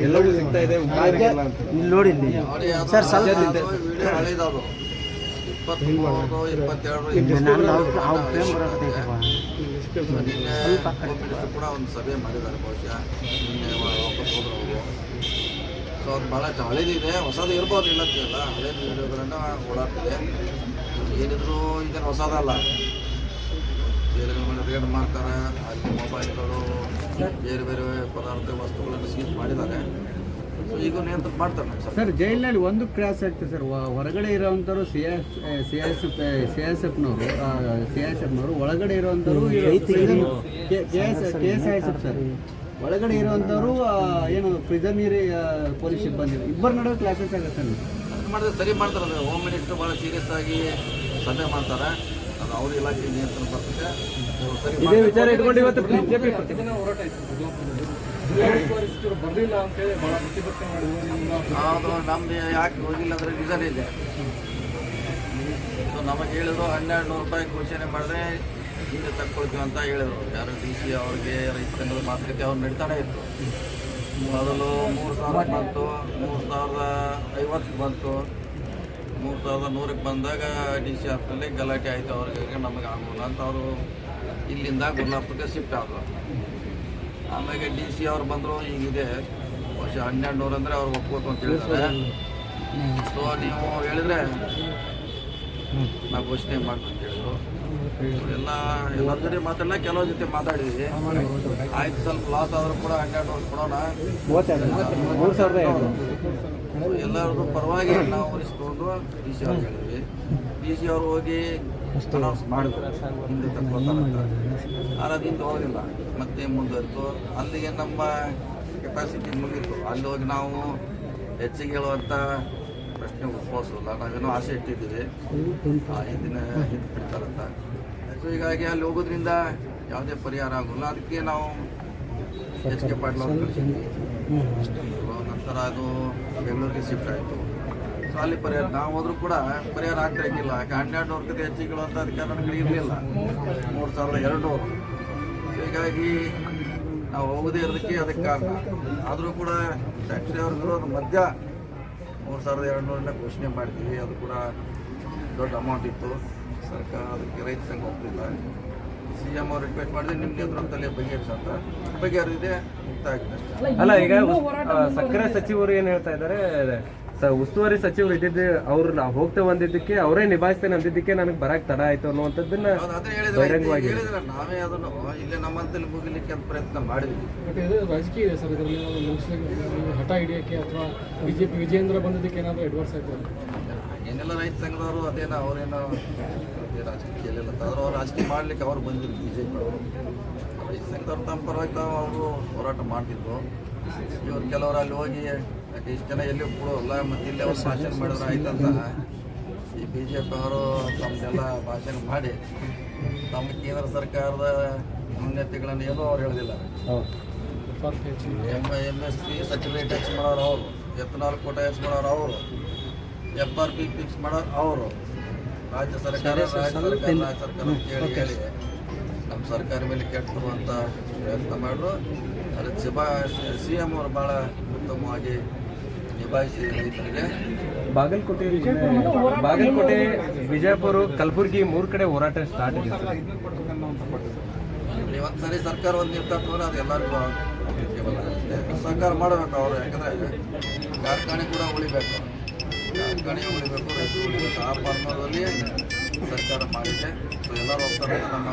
ಇಲ್ಲಿ ನೋಡಿ ಸರ್ ಸ್ವಲ್ಪ ಇಪ್ಪತ್ತೆರಡು ನಿನ್ನೆ ಕೂಡ ಒಂದು ಸಭೆ ಮಾಡಿದ್ದಾರೆ ಬಹುಶಃ. ನಿನ್ನೆ ಹೋದ್ರು ಸೊ ಅದು ಭಾಳ ಹಳೇದಿದೆ ಹೊಸದು ಇರ್ಬೋದು ಇಲ್ಲ. ಅಂತಿಲ್ಲ ಹಳೇದು ವಿಡಿಯೋಗಳನ್ನ ಓಡಾಡ್ತಿದೆ. ಏನಿದ್ರು ಹೊಸದಲ್ಲ. ರೇಡ್ ಮಾಡ್ತಾರೆ. ಅಲ್ಲಿ ಮೊಬೈಲ್ಗಳು ಬೇರೆ ಬೇರೆ ಪದಾರ್ಥ ವಸ್ತುಗಳನ್ನು ಸೀಸ್ ಮಾಡಿದ್ದಾರೆ. ಈಗ ನಿಯಂತ್ರಣ ಮಾಡ್ತಾರೆ ಸರ್ ಸರ್ ಜೈಲಿನಲ್ಲಿ ಒಂದು ಕ್ರಾಸ್ ಆಗ್ತದೆ ಸರ್. ಹೊರಗಡೆ ಇರೋವಂಥವ್ರು C S C S C S ಎಫ್ನವರು C S ಎಫ್ನವರು ಒಳಗಡೆ ಇರೋವಂಥವ್ರು K S K S I S F sir. ಒಳಗಡೆ ಇರುವಂಥವ್ರು ಏನು ಇರಿ ಪೊಲೀಸ್ ಸಿಬ್ಬಂದಿ ಇಬ್ಬರು ನಡುವೆ ಕ್ಲಾಸಸ್ ಆಗುತ್ತೆ ಸರ್? ಮಾಡಿದ್ರೆ ಸರಿ ಮಾಡ್ತಾರೆ ಅದು ಹೋಮ್ ಮಿನಿಸ್ಟರ್ ಭಾಳ ಸೀರಿಯಸ್ ಆಗಿ ಸಭೆ ಮಾಡ್ತಾರೆ. ಅದು ಅವ್ರ ಇಲಾಖೆ ನಿಯಂತ್ರಣ ಬರ್ತದೆ. ಸರಿ ಇದೇ ವಿಚಾರ ಇಟ್ಕೊಂಡು ಇವತ್ತು ಅದು ನಮ್ದು ಯಾಕೆ ಹೋಗಿಲ್ಲ ಅಂದ್ರೆ ರೀಸನ್ ಇದೆ. ಸೊ ನಮಗೆ ಹೇಳಿದ್ರು ಹನ್ನೆರಡು ನೂರು ರೂಪಾಯಿ ಘೋಷಣೆ ಮಾಡಿದ್ರೆ ಹಿಂದೆ ತಕ್ಕೊಳ್ತೀವಿ ಅಂತ ಹೇಳಿದ್ರು. ಯಾರು ಡಿ ಸಿ ಅವ್ರಿಗೆ, ರೈತ ಸಂಘದ ಮಾತುಕತೆ ಅವ್ರು ನಡೀತಾನೆ ಇತ್ತು. ಮೊದಲು ಮೂರು ಸಾವಿರ ಬಂತು, ಮೂರು ಸಾವಿರದ ಐವತ್ತು ಬಂತು. ಮೂರು ಸಾವಿರದ ನೂರಕ್ಕೆ ಬಂದಾಗ ಡಿ ಸಿ ಆಫ್ನಲ್ಲಿ ಗಲಾಟೆ ಆಯಿತು. ಅವ್ರಿಗೆ ನಮಗೆ ಆಗೋಲ್ಲ ಅಂತ ಅವರು ಇಲ್ಲಿಂದ ಗುಲ್ಲಾಪುರಕ್ಕೆ ಶಿಫ್ಟ್ ಆದರು. ಆಮೇಲೆ ಡಿ ಸಿ ಅವ್ರು ಬಂದರು ಈಗಿದೆ ವರ್ಷ ಹನ್ನೆರಡು ನೂರು ಅಂದರೆ ಅವ್ರು ಒಪ್ಕೋತು ಅಂತ ಹೇಳಿದ್ದಾರೆ. ಸೊ ನೀವು ಹೇಳಿದ್ರೆ ನಾವು ಘೋಷಣೆ ಮಾಡ್ತೀವಿ ಎಲ್ಲ, ಎಲ್ಲರ ಜೊತೆ ಮಾತಾಡಲ್ಲ ಕೆಲವ್ರ ಜೊತೆ ಮಾತಾಡಿದ್ವಿ. ಆಯ್ತು, ಸ್ವಲ್ಪ ಲಾಸ್ ಆದರೂ ಕೂಡ ಹನ್ನೆರಡು ನೂರು ಕೊಡೋಣ ಎಲ್ಲರದ್ದು ಪರವಾಗಿ ನಾವು ಉಳಿಸ್ಕೊಂಡು ಡಿ ಸಿ ಅವ್ರು ಹೇಳಿದ್ವಿ. ಡಿ ಸಿ ಅವ್ರು ಹೋಗಿ ಅನೌನ್ಸ್ ಮಾಡಿದ್ರು. ಹಿಂದೆ ಹೋಗಿಲ್ಲ ಮತ್ತೆ ಮುಂದುವರಿತು. ಅಲ್ಲಿಗೆ ನಮ್ಮ ಕೆಪಾಸಿಟಿ ಮುಗೀತು. ಅಲ್ಲಿ ಹೋಗಿ ನಾವು ಹೆಚ್ಚಿಗೆ ಹೇಳುವಂಥ ಪ್ರಶ್ನೆ ಉದ್ಭವಿಸಲ್ಲ ನಾವೇನೋ ಆಸೆ ಇಟ್ಟಿದ್ದೀವಿ. ಹಿಂದಿನ ಹಿಂದೆ ಬಿಡ್ತಾರಂತ. ಸೊ ಹೀಗಾಗಿ ಅಲ್ಲಿ ಹೋಗೋದ್ರಿಂದ ಯಾವುದೇ ಪರಿಹಾರ ಆಗೋಲ್ಲ ಅದಕ್ಕೆ ನಾವು ಎಚ್ ಕೆ ಪಾಟೀಲ್ ನಂತರ ಅದು ಬೆಂಗಳೂರಿಗೆ ಶಿಫ್ಟ್ ಆಯಿತು. ಅಲ್ಲಿ ಪರಿಹಾರ ನಾವು ಹೋದ್ರೂ ಕೂಡ ಪರಿಹಾರ ಆಗ್ತಾ ಇದ್ದಿಲ್ಲ ಯಾಕೆ ಹನ್ನೆರಡು ನೂರು ಕತೆ ಹೆಚ್ಚಿಗಳು ಅಂತ ನನಗೆ ಇರಲಿಲ್ಲ. ಮೂರು ಸಾವಿರದ ಎರಡು ನೂರು ಹೀಗಾಗಿ ನಾವು ಹೋಗದೇ ಇರೋದಕ್ಕೆ ಅದಕ್ಕೆ ಕಾರಣ. ಆದರೂ ಕೂಡ ಫ್ಯಾಕ್ಟ್ರಿ ಅವ್ರ ವಿರೋಧ ಮಧ್ಯ ಮೂರು ಸಾವಿರದ ಎರಡು ನೂರನ್ನ ಘೋಷಣೆ ಮಾಡ್ತೀವಿ ಅದು ಕೂಡ ದೊಡ್ಡ ಅಮೌಂಟ್ ಇತ್ತು. ಸರ್ಕಾರ ಅದಕ್ಕೆ ರೈತ ಸಂಘ ಹೋಗ್ತಿಲ್ಲ ಸಿ ಎಂ ಅವ್ರು ರಿಕ್ವೆಸ್ಟ್ ಮಾಡಿದ್ರೆ ನಿಮ್ಮ ನೇತೃತ್ವದಲ್ಲಿ ಬಗೆಹರಿಸಂತ ಬಗೆಹರಿದಿದೆ ಮುಕ್ತ ಆಗಿದೆ ಅಲ್ಲ, ಈಗ ಸಕ್ಕರೆ ಸಚಿವರು ಏನು ಹೇಳ್ತಾ ಇದ್ದಾರೆ? ಉಸ್ತುವಾರಿ ಸಚಿವರು ಇದ್ದಿದ್ದು ಅವ್ರು ನಾವು ಹೋಗ್ತೇವೆ ಬಂದಿದ್ದಕ್ಕೆ ಅವರೇ ನಿಭಾಯಿಸ್ತೇನೆ ಅಂದಿದ್ದಕ್ಕೆ ನನಗೆ ಬರಕ್ ತಡ ಆಯ್ತು ಅನ್ನುವಂಥದ್ದನ್ನ ಬಹಿರಂಗವಾಗಿ ಹೇಳಿದ್ರೆ. ನಾವೇ ಅದನ್ನು ಇಲ್ಲೇ ನಮ್ಮಂತಲ್ಲಿ ಮುಗಿಲಿಕ್ಕೆ ಅಂತ ಪ್ರಯತ್ನ ಮಾಡಿದ್ವಿ. ಬಟ್ ಇದು ರಾಜಕೀಯ ಇದೆ ಸರ್ ಇದರಲ್ಲಿ ಮುಗಿಸ್ಲಿಕ್ಕೆ ಹಠ ಹಿಡಿಯಕ್ಕೆ ಅಥವಾ ಬಿಜೆಪಿ ವಿಜೇಂದ್ರ ಬಂದಿದ್ದಕ್ಕೆ ಏನಾದರೂ ಎಡ್ವರ್ಸ್ ಆಯ್ತು? ಏನೆಲ್ಲ ರೈತ ಸಂಘದವರು ಅದೇನೋ ಅವರೇನೋ ರಾಜಕೀಯ ಎಲ್ಲ ಆದ್ರೆ ಅವ್ರು ರಾಜಕೀಯ ಮಾಡ್ಲಿಕ್ಕೆ ಅವ್ರು ಬಂದಿದ್ರು ಬಿ ಜೆ ಪಿ ಅವರು ರೈತ ಸಂಘದವ್ರು ತಮ್ಮ ಪರವಾಗಿ ತಾವು ಅವರು ಹೋರಾಟ ಮಾಡ್ತಿದ್ರು. ಇವ್ರು ಕೆಲವರು ಅಲ್ಲಿ ಹೋಗಿ ಯಾಕೆ ಇಷ್ಟು ಜನ ಎಲ್ಲಿ ಕೊಡೋಲ್ಲ ಮತ್ತು ಇಲ್ಲೇ ಅವ್ರು ಭಾಷಣ ಮಾಡಿದ್ರೆ ಆಯ್ತಂತ. ಈ ಬಿ ಜೆ ಪಿ ಅವರು ತಮ್ಮದೆಲ್ಲ ಭಾಷಣ ಮಾಡಿ ತಮ್ಮ ಕೇಂದ್ರ ಸರ್ಕಾರದ ನ್ಯೂನ್ಯತೆಗಳನ್ನು ಏನೂ ಅವ್ರು ಹೇಳೋದಿಲ್ಲ M I M S P certificate ಹೆಚ್ಚು ಮಾಡೋರು ಅವರು ಎತ್ನಾಲ್ ಕೋಟ ಹೆಚ್ಚು ಮಾಡೋರು ಅವರು ಎಫ್ ಆರ್ ಪಿ ಫಿಕ್ಸ್ ಮಾಡೋರು ಅವರು. ರಾಜ್ಯ ಸರ್ಕಾರ ರಾಜ್ಯ ಸರ್ಕಾರ ರಾಜ್ಯ ಸರ್ಕಾರ ಅಂತ ಹೇಳಿ ಹೇಳಿ. ನಮ್ಮ ಸರ್ಕಾರ ಮೇಲೆ ಕೆಟ್ಟರು ಅಂತ ಪ್ರಯತ್ನ ಮಾಡಿದ್ರು ಅದಕ್ಕೆ ಸಿಬಾ ಸಿ ಎಂ ಅವರು ಭಾಳ ಉತ್ತಮವಾಗಿ ನಿಭಾಯಿಸಿ ರೈತರಿಗೆ ಬಾಗಲಕೋಟೆ ಬಾಗಲಕೋಟೆ ಬಿಜಾಪುರ, ಕಲಬುರಗಿ ಮೂರು ಕಡೆ ಹೋರಾಟ ಸ್ಟಾರ್ಟ್ ಇದೆ ಸರ್. ಇಲ್ಲಿ ಒಂದು ಸರಿ ಸರ್ಕಾರ ಒಂದು ತಗೊಂಡ್ರೆ ಅದು ಎಲ್ಲರಿಗೂ ಸರ್ಕಾರ ಮಾಡಬೇಕು ಅವರು, ಯಾಕಂದರೆ ಕಾರ್ಖಾನೆ ಕೂಡ ಉಳಿಬೇಕು. ಕಾರ್ಖಾನೆ ಉಳಿಬೇಕು, ರೈತರು ಉಳಿಬೇಕು. ಆ ಫಾರ್ಮದಲ್ಲಿ ಸರ್ಕಾರ ಮಾಡಿದೆ. ಸೊ ಎಲ್ಲರೂ ಹೋಗ್ತಾರೆ ನಮ್ಮ